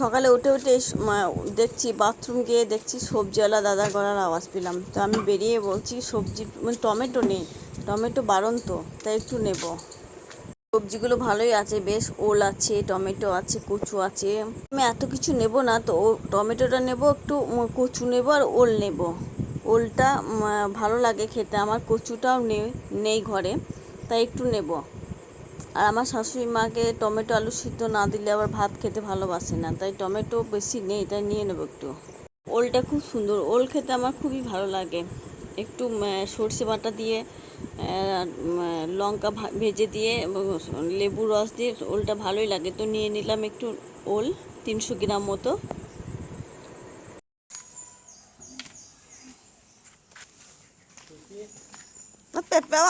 সকালে উঠে উঠে দেখছি বাথরুম গিয়ে দেখছি সবজিওয়ালা দাদা গলার আওয়াজ পেলাম। তো আমি বেরিয়ে বলছি, সবজি মানে টমেটো নেই, টমেটো বারণ তো তাই একটু নেব। সবজিগুলো ভালোই আছে, বেশ ওল আছে, টমেটো আছে, কচু আছে। আমি এত কিছু নেব না, তো টমেটোটা নেব, একটু কচু নেব আর ওল নেব। ওলটা ভালো লাগে খেতে, আমার কচুটাও নেই ঘরে, তাই একটু নেব। আর আমার শাশুড়ি মাকে টমেটো আলু সিদ্ধ না দিলে আবার ভাত খেতে ভালোবাসে না। তাই টমেটো বেশি নেই, তাই নিয়ে নেব একটু। ওলটা খুব সুন্দর, ওল খেতে আমার খুবই ভালো লাগে। একটু সর্ষে বাটা দিয়ে লঙ্কা ভেজে দিয়ে লেবু রস দিয়ে ওলটা ভালোই লাগে। তো নিয়ে নিলাম একটু ওল, তিনশো গ্রাম মতো।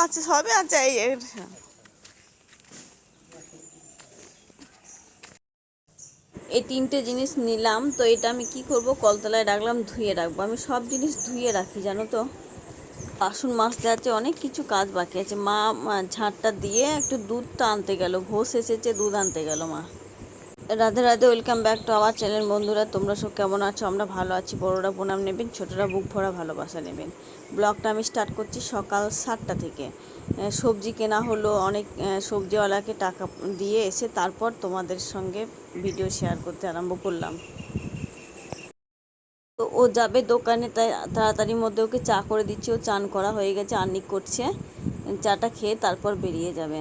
আছে, সবই আছে এই এই- তিনটে জিনিস নিলাম, তো এটা আমি কি করব? কলতলায় রাখলাম, ধুয়ে রাখব। আমি সব জিনিস ধুয়ে রাখি, জানো তো? বাসন মাজতে আছে, অনেক কিছু কাজ বাকি আছে। মা মা, ঝাঁটটা দিয়ে একটু দুধটা আনতে গেল। ঘোষ এসেছে, দুধ আনতে গেল মা। Radhe Radhe, welcome back to our channel বন্ধুরা। তোমরা সব কেমন আছো? আমরা ভালো আছি। বড়োরা প্রণাম নেবেন, ছোটরা বুক ভরা ভালোবাসা নেবেন। ব্লগটা আমি স্টার্ট করছি সকাল সাতটা থেকে। সবজি কেনা হলো, অনেক সবজিওয়ালাকে টাকা দিয়ে এসে তারপর তোমাদের সঙ্গে ভিডিও শেয়ার করতে আরম্ভ করলাম। তো ও যাবে দোকানে, তাই তাড়াতাড়ির মধ্যে ওকে চা করে দিচ্ছি। ও চান করা হয়ে গেছে আর্নিক করছে। চাটা খেয়ে তারপর বেরিয়ে যাবে।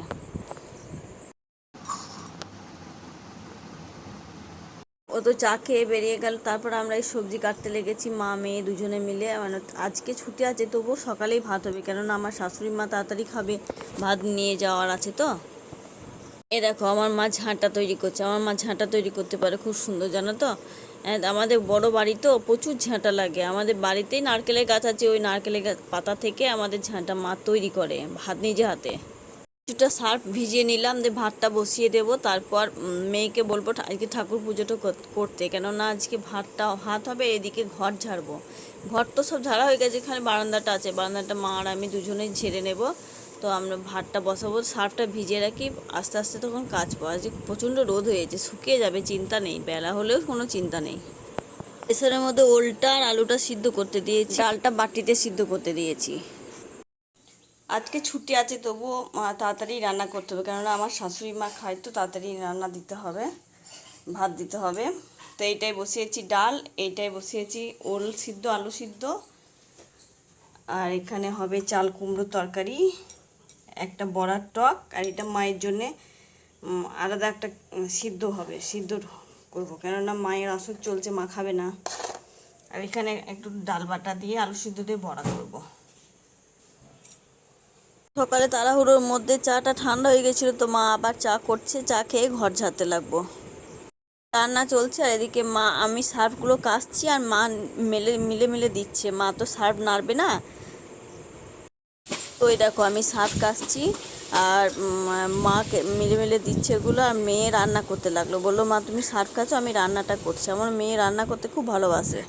ও তো চা খেয়ে বেরিয়ে গেল। তারপর আমরা এই সবজি কাটতে লেগেছি, মা, মেয়ে দুজনে মিলে। মানে আজকে ছুটি আছে, তবুও সকালেই ভাত হবে। কেননা আমার শাশুড়ি মা তাড়াতাড়ি খাবে, ভাত নিয়ে যাওয়ার আছে তো। এ দেখো, আমার মা ঝাঁটা তৈরি করছে। আমার মা ঝাঁটা তৈরি করতে পারে, খুব সুন্দর, জানো তো? আমাদের বড় বাড়ি তো প্রচুর ঝাঁটা লাগে। আমাদের বাড়িতেই নারকেলের গাছ আছে, ওই নারকেলের পাতা থেকে আমাদের ঝাঁটা মা তৈরি করে, ভাত নিজে হাতে। কিছুটা সার্ফ ভিজিয়ে নিলাম, দিয়ে ভাতটা বসিয়ে দেব। তারপর মেয়েকে বলব আজকে ঠাকুর পুজোটা কর- করতে। কেননা, আজকে ভাতটা হাত হবে, এদিকে ঘর ঝাড়বো। ঘর তো সব ঝাড়া হয়ে গেছে, এখানে বারান্দাটা আছে। বারান্দাটা মা আর আমি দুজনেই ঝেড়ে নেব। তো আমরা ভাতটা বসাবো সার্ফটা ভিজিয়ে রাখি, আস্তে আস্তে তখন কাজ পাওয়া আজকে প্রচণ্ড রোদ হয়েছে, শুকিয়ে যাবে, চিন্তা নেই, বেলা হলেও কোনো চিন্তা নেই। প্রেসারের মধ্যে ওলটা আর আলুটা সিদ্ধ করতে দিয়েছি, ডালটা বাটিতে সিদ্ধ করতে দিয়েছি। আজকে ছুটি আছে, তবুও তাড়াতাড়ি রান্না করতে হবে, কেননা আমার শাশুড়ি মা খায়, তো তাড়াতাড়ি রান্না দিতে হবে, ভাত দিতে হবে। তো এইটাই বসিয়েছি, ডাল, এইটাই বসিয়েছি, ওল সিদ্ধ, আলু সিদ্ধ, আর এখানে হবে চাল কুমড়ো তরকারি। একটা বড়ার টক আর এটা মায়ের জন্যে আলাদা একটা সিদ্ধ হবে, সিদ্ধ করব। কেননা মায়ের আসর চলছে, মা খাবে না। আর এখানে একটু ডাল বাটা দিয়ে আলু সিদ্ধ দিয়ে বড়া করব। সকালে তাড়াহুড়োর মধ্যে চাটা ঠান্ডা হয়ে গেছিল তো মা আবার চা করছে, চা খেয়ে ঘর ঝাড়তে লাগবো। রান্না চলছে আর এদিকে মা, আমি সার্ফগুলো কাচছি আর মা মেলে, মিলে মিলে দিচ্ছে। মা তো সার্ফ নাড়বে না এই দেখো আমি সার্ফ কাচছি আর উম, মা মিলে মিলে দিচ্ছে এগুলো আর মেয়ে রান্না করতে লাগল। বলল মা তুমি সার্ফ কাচো আমি রান্নাটা করছি। আমার মেয়ে রান্না করতে খুব ভালোবাসে।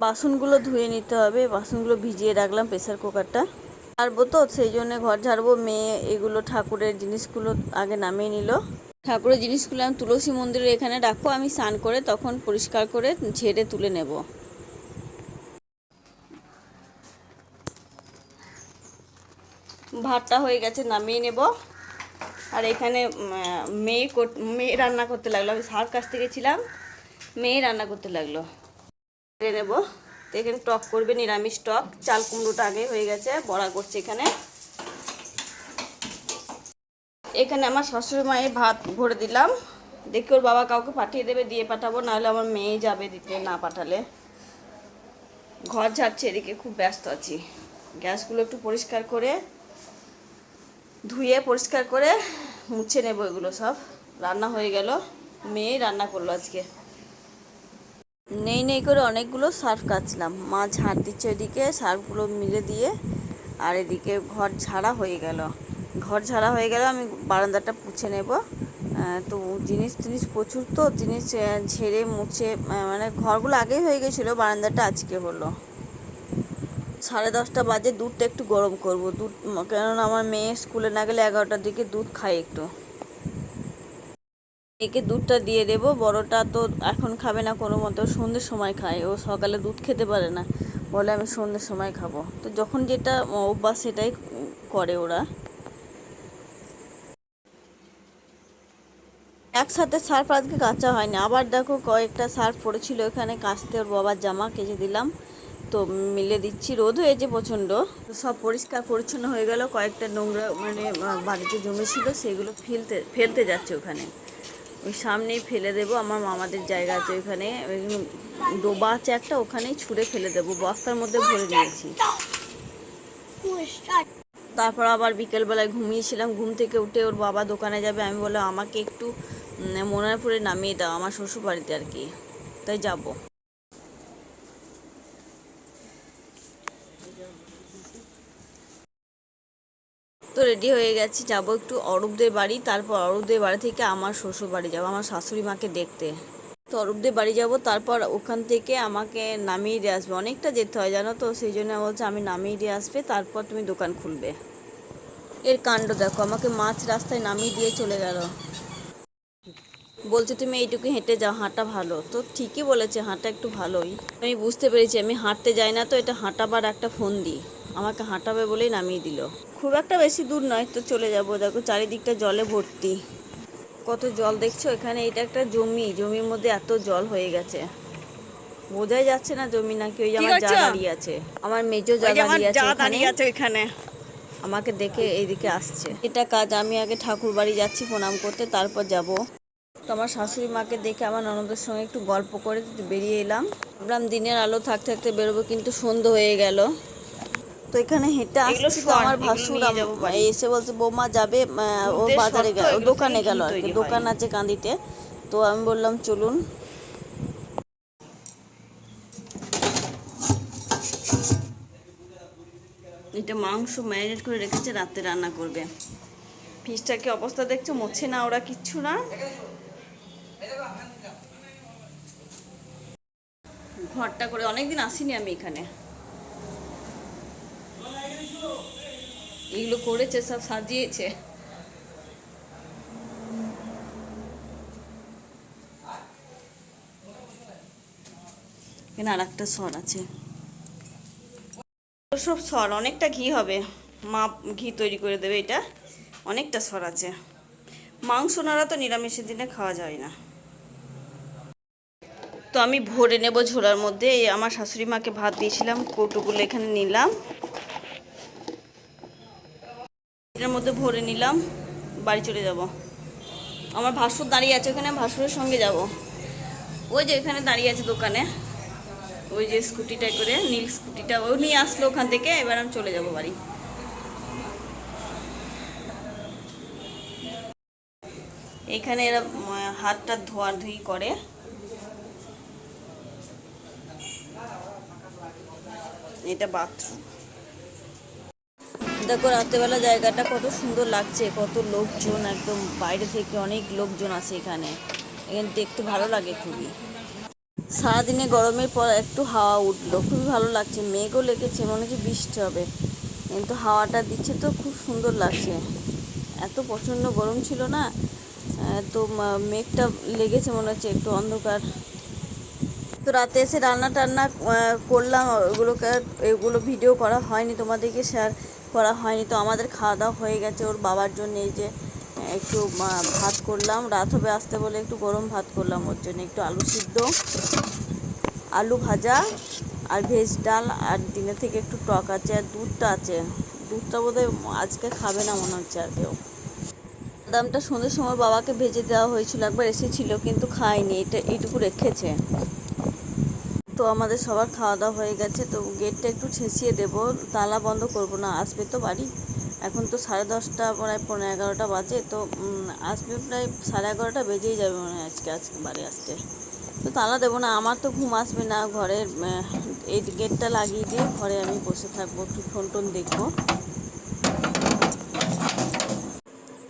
বাসনগুলো ধুয়ে নিতে হবে বাসনগুলো ভিজিয়ে রাখলাম প্রেসার কুকারটা। ঝাড়বো তো সেই জন্য ঘর ঝাড়বো। মেয়ে এগুলো ঠাকুরের জিনিসগুলো আগে নামিয়ে নিল। ঠাকুরের জিনিসগুলো আমি তুলসী মন্দিরের এখানে রাখো আমি স্নান করে তখন পরিষ্কার করে ঝেড়ে তুলে নেব। ভাতটা হয়ে গেছে, নামিয়ে নেব। আর এখানে মেয়ে মেয়ে রান্না করতে লাগল, আমি সার কাছতে গেছিলাম মেয়ে রান্না করতে লাগল। নেব। তো এখানে টক করবে, নিরামিষ টক। চাল কুমড়োটা আগে হয়ে গেছে, বড়া করছে এখানে। এখানে আমার শ্বশুর মায়ের ভাত ভরে দিলাম। দেখি ওর বাবা কাউকে পাঠিয়ে দেবে, দিয়ে পাঠাবো, নাহলে আমার মেয়ে যাবে দিতে না পাঠালে। ঘর ঝাড়ছে, এদিকে খুব ব্যস্ত আছি। গ্যাসগুলো একটু পরিষ্কার করে, ধুয়ে পরিষ্কার করে মুছে নেব এগুলো সব। রান্না হয়ে গেল মেয়ে রান্না করল আজকে। নেই নেই করে অনেকগুলো সার্ফ কাচলাম। মা ঝাড় দিচ্ছে ওইদিকে সার্ফগুলো মিলে দিয়ে, আর এদিকে ঘর ঝাড়া হয়ে গেল। ঘর ঝাড়া হয়ে গেল আমি বারান্দাটা পুছে নেব। তো জিনিস জিনিস প্রচুর তো, জিনিস ঝেড়ে মুছে মানে ঘরগুলো আগেই হয়ে গেছিল, বারান্দাটা আজকে হলো। সাড়ে দশটা বাজে, দুধটা একটু গরম করব। দুধ, কেননা আমার মেয়ে স্কুলে না গেলে এগারোটার দিকে দুধ খায় একটু। একে দুধটা দিয়ে দেব, বড়টা তো এখন খাবে না কোনো মতো সন্ধ্যের সময় খায়। ও সকালে দুধ খেতে পারে না, বলে আমি সন্ধ্যের সময় খাব। তো যখন যেটা অভ্যাস সেটাই করে ওরা। একসাথে সার্ফ আজকে কাচা হয়নি। আবার দেখো কয়েকটা সার্ফ পড়েছিল এখানে, কাচতে ওর বাবার জামা কেচে দিলাম। তো মিলে দিচ্ছি রোদ হয়েছে প্রচণ্ড। সব পরিষ্কার পরিচ্ছন্ন হয়ে গেল, কয়েকটা নোংরা মানে বাড়িতে জমেছিল, সেগুলো ফেলতে ফেলতে যাচ্ছে ওখানে। ওই সামনেই ফেলে দেবো, আমার মামাদের জায়গা আছে ওইখানে ওই ডোবা আছে একটা, ওখানেই ছুঁড়ে ফেলে দেবো, বস্তার মধ্যে ভরে নিয়েছি তারপর আবার বিকেলবেলায় ঘুমিয়েছিলাম। ঘুম থেকে উঠে ওর বাবা দোকানে যাবে। আমি বললাম, আমাকে একটু মনারপুরে নামিয়ে দাও, আমার শ্বশুর বাড়িতে আর কি। তাই যাব। তো রেডি হয়ে গেছি, যাব একটু অরূপদের বাড়ি। তারপর অরূপদের বাড়ি থেকে আমার শ্বশুর বাড়ি যাব, আমার শাশুড়ি মাকে দেখতে। তো অরূপদের বাড়ি যাব, তারপর ওখান থেকে আমাকে নামিয়ে দিয়ে আসবে। অনেকটা যেতে হয়, জানো তো? সেই জন্য বলছে, আমি নামিয়ে দিয়ে আসবে, তারপর তুমি দোকান খুলবে। এর কাণ্ড দেখো, আমাকে মাছ রাস্তায় নামিয়ে দিয়ে চলে গেল। বলছে, তুমি এইটুকু হেঁটে যাও, হাঁটা ভালো। তো ঠিকই বলেছে, হাঁটা একটু ভালোই। আমি বুঝতে পেরেছি, আমি হাঁটতে যাই না তো, এটা হাঁটাবার একটা ফোন দিই আমাকে হাঁটাবে বলেই নামিয়ে দিল। খুব একটা বেশি দূর নয়, তো চলে যাব। দেখো, চারিদিকটা জলে ভর্তি। কত জল দেখছ? এখানে এটা একটা জমি। জমির মধ্যে এত জল হয়ে গেছে। বোঝাই যাচ্ছে না জমি নাকি? ওই আমার যা দাঁড়িয়ে আছে। আমার মেজো যা দাঁড়িয়ে আছে ওইখানে। আমাকে দেখে এইদিকে আসছে। এটা কাজ আমি আগে ঠাকুর বাড়ি যাচ্ছি প্রণাম করতে তারপর যাব। তো আমার শাশুড়ি মাকে দেখে আমার ননদের সঙ্গে একটু গল্প করে বেরিয়ে এলাম। ভাবলাম দিনের আলো থাকতে থাকতে বেরোবো কিন্তু সন্ধ্যে হয়ে গেল। তো এখানে হেঁটে আসছি তো আমার ভাসুর। এসে বলছে বৌমা যাবে ও বাজারে গেল দোকানে গেল আর কি দোকান আছে কাঁদিতে। তো আমি বললাম চলুন। এটা মাংস ম্যারিনেট করে রেখেছে রাতে রান্না করবে। ফিশটার কি অবস্থা দেখছ? মরছে না ওরা কিচ্ছু না? ঘরটা করে অনেকদিন আসিনি আমি এখানে। এগুলো করেছে, সব সাজিয়েছে। এখানে আর একটা সর আছে সব সর অনেকটা ঘি হবে। মা ঘি তৈরি করে দেবে এটা। অনেকটা সর আছে। মাংস নাড়া তো নিরামিষের দিনে খাওয়া যায় না। তো আমি ভরে নেব ঝোলার মধ্যে। আমার শাশুড়ি মাকে ভাত দিয়েছিলাম, কৌটোগুলো এখানে নিলাম। মধ্যে ভরে নিলাম, বাড়ি চলে যাব। আমার ভাসুর দাঁড়িয়ে আছে ওখানে, ভাসুরের সঙ্গে যাব। ওই যে এখানে দাঁড়িয়ে আছে দোকানে। ওই যে স্কুটিটা করে, নীল স্কুটিটা, ও নিয়ে আসলো ওখান থেকে, এবার আমি চলে যাব বাড়ি। এখানে এরা হাতটা ধোয়া ধুই করে। এটা বাথরুম। দেখো, রাত্রেবেলা জায়গাটা কত সুন্দর লাগছে, কত লোকজন একদম বাইরে থেকে অনেক লোকজন আছে এখানে। এখানে দেখতে ভালো লাগে খুবই। সারাদিনে গরমের পর একটু হাওয়া উঠল, খুবই ভালো লাগছে, মেঘও লেগেছে, মনে হচ্ছে বৃষ্টি হবে। কিন্তু হাওয়াটা দিচ্ছে তো, খুব সুন্দর লাগছে। এত প্রচণ্ড গরম ছিল না তো মেঘটা লেগেছে মনে হচ্ছে একটু অন্ধকার। তো রাতে এসে রান্না টান্না করলাম, ওগুলোকে, এগুলো ভিডিও করা হয়নি তোমাদেরকে শেয়ার করা হয়নি, তো আমাদের খাওয়া দাওয়া হয়ে গেছে। ওর বাবার জন্য এই যে, একটু ভাত করলাম। রাত হবে আসতে বলে একটু গরম ভাত করলাম ওর জন্য। একটু আলু সিদ্ধ, আলু ভাজা আর ভেজ ডাল আর দিনের থেকে একটু টক আছে আর দুধটা আছে। দুধটা বোধহয় আজকে খাবে না মনে হচ্ছে আর কেউ। বাদামটা সন্ধ্যের সময় বাবাকে ভেজে দেওয়া হয়েছিল, একবার এসেছিল কিন্তু খায়নি। এটা, এইটুকু রেখেছে। তো আমাদের সবার খাওয়া দাওয়া হয়ে গেছে, তো গেটটা একটু ছেঁচিয়ে দেবো। তালা বন্ধ করব না, আসবে তো বাড়ি। এখন তো সাড়ে দশটা, প্রায় পনেরো এগারোটা বাজে, তো আসবে প্রায় সাড়ে এগারোটা বেজেই যাবে মনে হয় আজকে আজকে বাড়ি আসতে। তো তালা দেবো না, আমার তো ঘুম আসবে না ঘরের এই গেটটা লাগিয়ে দিয়ে ঘরে আমি বসে থাকব, একটু ফোন টোন দেখব।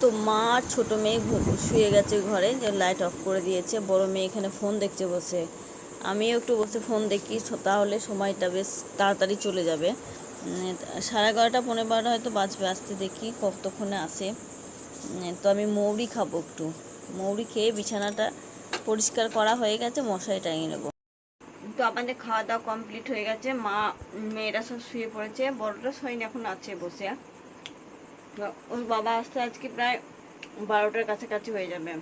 তো মা আর ছোটো মেয়ে শুয়ে গেছে ঘরে, যে লাইট অফ করে দিয়েছে, বড় মেয়ে এখানে ফোন দেখছে বসে। আমিও একটু বসে ফোন দেখি তাহলে সময়টা বেশ তাড়াতাড়ি চলে যাবে। সাড়ে এগারোটা পনেরো বারোটা হয়তো বাঁচবে আসতে দেখি কতক্ষণে আসে। তো আমি মৌরি খাব একটু। মৌরি খেয়ে বিছানাটা পরিষ্কার করা হয়ে গেছে, মশারি টাঙিয়ে নেব। তো আমাদের খাওয়া দাওয়া কমপ্লিট হয়ে গেছে। মা, মেয়েরা সব শুয়ে পড়েছে বড়টা শোয়নি এখন আছে বসে। ওর বাবা আসতে আজকে প্রায় বারোটার কাছাকাছি হয়ে যাবে।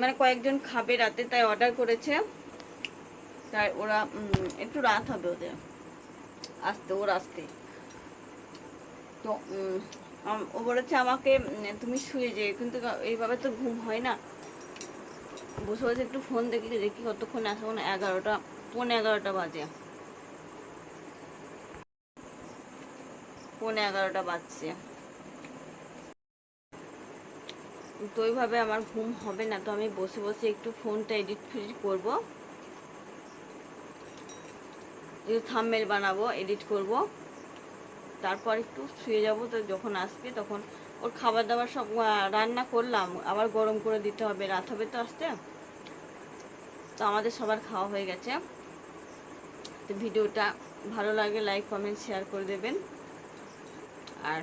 মানে কয়েকজন খাবে রাতে, তাই অর্ডার করেছে। তাই ওরা একটু রাত হবে ওদের। আসতে, ওর আসতে। তো ও বলেছে আমাকে তুমি শুয়ে যে কিন্তু এইভাবে তো ঘুম হয় না। বসে বসে একটু ফোন দেখি দেখি কতক্ষণ আসে মানে এগারোটা, পৌনে এগারোটা বাজে। পৌনে এগারোটা বাজছে। তো ওইভাবে আমার ঘুম হবে না, তো আমি বসে বসে একটু ফোনটা এডিট ফেডিট করব। একটু থাম্বেল বানাবো এডিট করব। তারপর একটু শুয়ে যাব, তো যখন আসবে তখন ওর খাবার দাবার সব রান্না করলাম, আবার গরম করে দিতে হবে, রাত হবে তো আসতে। তো আমাদের সবার খাওয়া হয়ে গেছে। তো ভিডিওটা ভালো লাগে লাইক কমেন্ট শেয়ার করে দেবেন। আর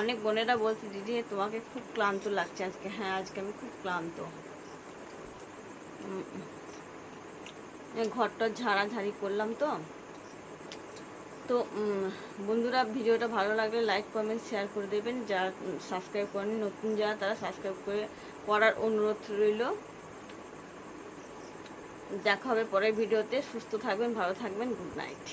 অনেক বোনেরা বলছে, দিদি, তোমাকে খুব ক্লান্ত লাগছে আজকে। হ্যাঁ আজকে আমি খুব ক্লান্ত। ঘরটা ঝাড়াঝাড়ি করলাম তো। তো বন্ধুরা, ভিডিওটা ভালো লাগলে লাইক, কমেন্ট, শেয়ার করে দেবেন। যারা সাবস্ক্রাইব করেন নতুন যারা, তারা সাবস্ক্রাইব করে করার অনুরোধ রইল। দেখা হবে পরের ভিডিওতে। সুস্থ থাকবেন, ভালো থাকবেন। Good night.